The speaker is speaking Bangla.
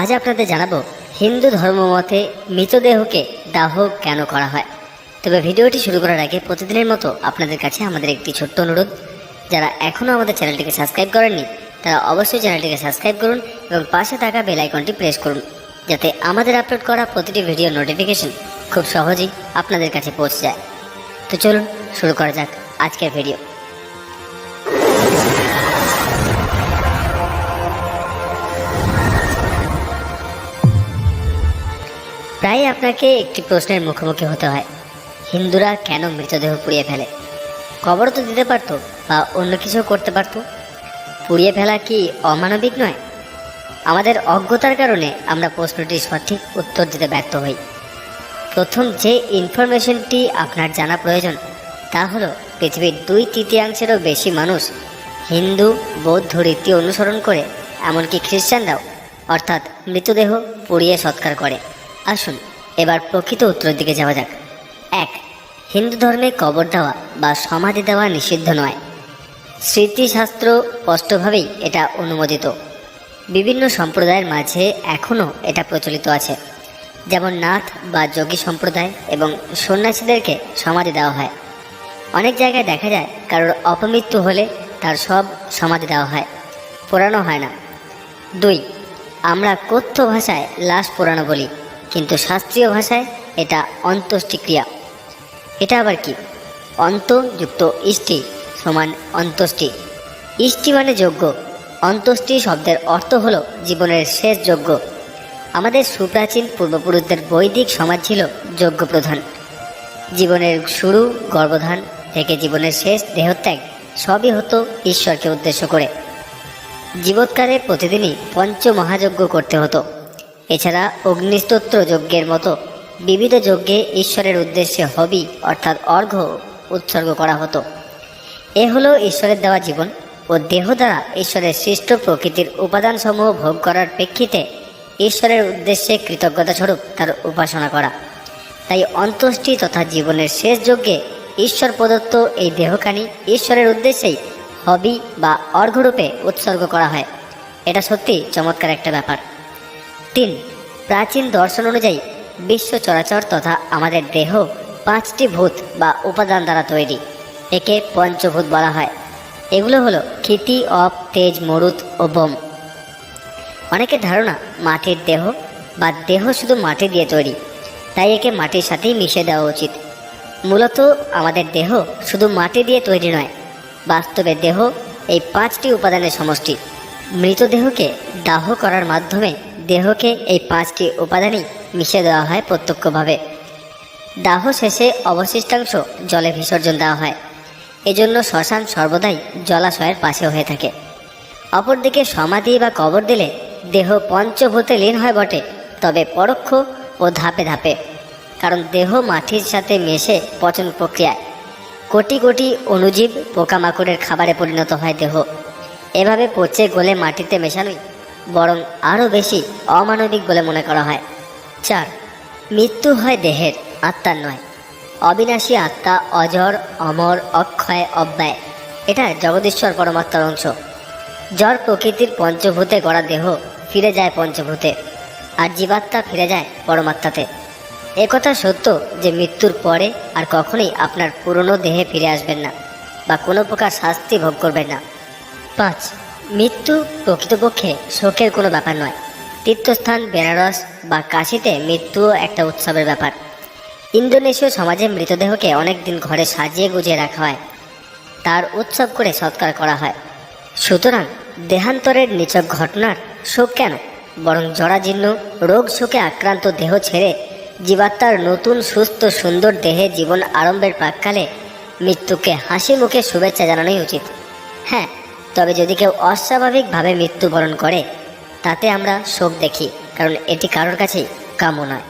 আজ আপনাদের জানাব, হিন্দু ধর্মমতে মৃতদেহকে দাহ কেন করা হয়? তবে ভিডিওটি শুরু করার আগে প্রতিদিনের মতো আপনাদের কাছে আমাদের একটি ছোট্ট অনুরোধ। যারা এখনও আমাদের চ্যানেলটিকে সাবস্ক্রাইব করেননি, তারা অবশ্যই চ্যানেলটিকে সাবস্ক্রাইব করুন এবং পাশে থাকা বেল আইকনটি প্রেস করুন, যাতে আমাদের আপলোড করা প্রতিটি ভিডিও নোটিফিকেশন খুব সহজেই আপনাদের কাছে পৌঁছে যায়। তো চলুন, শুরু করা যাক আজকের ভিডিও। প্রায় আপনাকে একটি প্রশ্নের মুখোমুখি হতে হয়। হিন্দুরা কেন মৃতদেহ পুড়িয়ে ফেলে? কবর তো দিতে পারতো, বা অন্য কিছু করতে পারতো? পুড়িয়ে ফেলা কি অমানবিক নয়? আমাদের অজ্ঞতার কারণে আমরা প্রশ্নটির সঠিক উত্তর দিতে ব্যর্থ হই। প্রথম যে ইনফরমেশনটি আপনার জানা প্রয়োজন, তা হলো, পৃথিবীর দুই তৃতীয়াংশেরও বেশি মানুষ হিন্দু, বৌদ্ধ রীতি অনুসরণ করে, এমনকি খ্রিস্টানরাও অর্থাৎ মৃতদেহ পুড়িয়ে সৎকার করে। আসুন, এবার প্রকৃত উত্তরের দিকে যাওয়া যাক। এক, হিন্দু ধর্মে কবর দেওয়া বা সমাধি দেওয়া নিষিদ্ধ নয়। স্মৃতিশাস্ত্র স্পষ্টভাবেই এটা অনুমোদিত। বিভিন্ন সম্প্রদায়ের মাঝে এখনও এটা প্রচলিত আছে। যেমন নাথ বা যোগী সম্প্রদায় এবং সন্ন্যাসীদেরকে সমাধি দেওয়া হয়। অনেক জায়গায় দেখা যায় কারোর অপমৃত্যু হলে তার সব সমাধি দেওয়া হয়। পোড়ানো হয় না। দুই, আমরা কথ্য ভাষায় লাশ পোড়ানো বলি। কিন্তু শাস্ত্রীয় ভাষায় এটা অন্ত্যেষ্টিক্রিয়া এটা আবার কি? অন্ত যুক্ত ইষ্টি সমান অন্ত্যেষ্টি ইষ্টি মানে যজ্ঞ অন্ত্যেষ্টি শব্দের অর্থ হলো জীবনের শেষ যোগ্য। আমাদের সুপ্রাচীন পূর্বপুরুষদের বৈদিক সমাজ ছিল যজ্ঞ প্রধান জীবনের শুরু, গর্ভধান থেকে জীবনের শেষ দেহত্যাগ সবই হতো ঈশ্বরকে উদ্দেশ্য করে। জীবৎকারে প্রতিদিনই পঞ্চ মহাযজ্ঞ করতে হতো। এছাড়া অগ্নিস্তোত্র যজ্ঞের মতো বিবিধ যজ্ঞে ঈশ্বরের উদ্দেশ্যে হবি অর্থাৎ অর্ঘ্য উৎসর্গ করা হতো। এ হলো ঈশ্বরের দেওয়া জীবন ও দেহ দ্বারা ঈশ্বরের সৃষ্ট প্রকৃতির উপাদানসমূহ ভোগ করার প্রেক্ষিতে ঈশ্বরের উদ্দেশ্যে কৃতজ্ঞতা স্বরূপ তার উপাসনা করা। তাই অন্ত্যেষ্টি তথা জীবনের শেষ যজ্ঞে ঈশ্বর প্রদত্ত এই দেহখানি ঈশ্বরের উদ্দেশ্যেই হবি বা অর্ঘ্যরূপে উৎসর্গ করা হয়। এটা সত্যি চমৎকার একটা ব্যাপার। তিন প্রাচীন দর্শন অনুযায়ী বিশ্ব চরাচর তথা আমাদের দেহ পাঁচটি ভূত বা উপাদান দ্বারা তৈরি, একে পঞ্চভূত বলা হয়। এগুলো হলো ক্ষিতি, অপ, তেজ, মরুত ও বোম। অনেকের ধারণা মাটির দেহ বা দেহ শুধু মাটি দিয়ে তৈরি, তাই একে মাটির সাথেই মিশে দেওয়া উচিত। মূলত আমাদের দেহ শুধু মাটি দিয়ে তৈরি নয়, বাস্তবে দেহ এই পাঁচটি উপাদানের সমষ্টি। মৃতদেহকে দাহ করার মাধ্যমে দেহকে এই পাঁচটি উপাদানই মিশে দেওয়া হয় প্রত্যক্ষভাবে। দাহ শেষে অবশিষ্টাংশ জলে বিসর্জন দেওয়া হয়। এজন্য শ্মশান সর্বদাই জলাশয়ের পাশে হয়ে থাকে। অপরদিকে সমাধি বা কবর দিলে দেহ পঞ্চভূতে লীন হয় বটে, তবে পরোক্ষ ও ধাপে ধাপে, কারণ দেহ মাটির সাথে মেশে পচন প্রক্রিয়ায়। কোটি কোটি অণুজীব পোকামাকড়ের খাবারে পরিণত হয় দেহ। এভাবে পচে গলে মাটিতে মেশানোই বরং আরও বেশি অমানবিক বলে মনে করা হয়। চার, মৃত্যু হয় দেহের, আত্মার নয়। অবিনাশী আত্মা অজর অমর, অক্ষয়, অব্যয়। এটা জগদীশ্বর পরমাত্মার অংশ। জড় প্রকৃতির পঞ্চভূতে গড়া দেহ ফিরে যায় পঞ্চভূতে, আর জীবাত্মা ফিরে যায় পরমাত্মাতে। একথা সত্য যে মৃত্যুর পরে আর কখনোই আপনার পুরনো দেহে ফিরে আসবেন না, বা কোনো প্রকার শাস্তি ভোগ করবেন না। পাঁচ মৃত্যু প্রকৃতপক্ষে শোকের কোনো ব্যাপার নয়। তীর্থস্থান, বেনারস বা কাশিতে মৃত্যুও একটা উৎসবের ব্যাপার। ইন্দোনেশীয় সমাজে মৃতদেহকে অনেক দিন ঘরে সাজিয়ে গুজিয়ে রাখা হয়। তার উৎসব করে সৎকার করা হয়। সুতরাং দেহান্তরের নিচক ঘটনার শোক কেন? বরং জরাজীর্ণ, রোগ শোকে আক্রান্ত দেহ ছেড়ে জীবাত্মার নতুন, সুস্থ, সুন্দর দেহে জীবন আরম্ভের প্রাককালে মৃত্যুকে হাসি মুখে শুভেচ্ছা জানানোই উচিত। হ্যাঁ তবে যদি কেউ অস্বাভাবিকভাবে মৃত্যুবরণ করে, তাতে আমরা শোক দেখি, কারণ এটি কারোর কাছেই কাম্য নয়।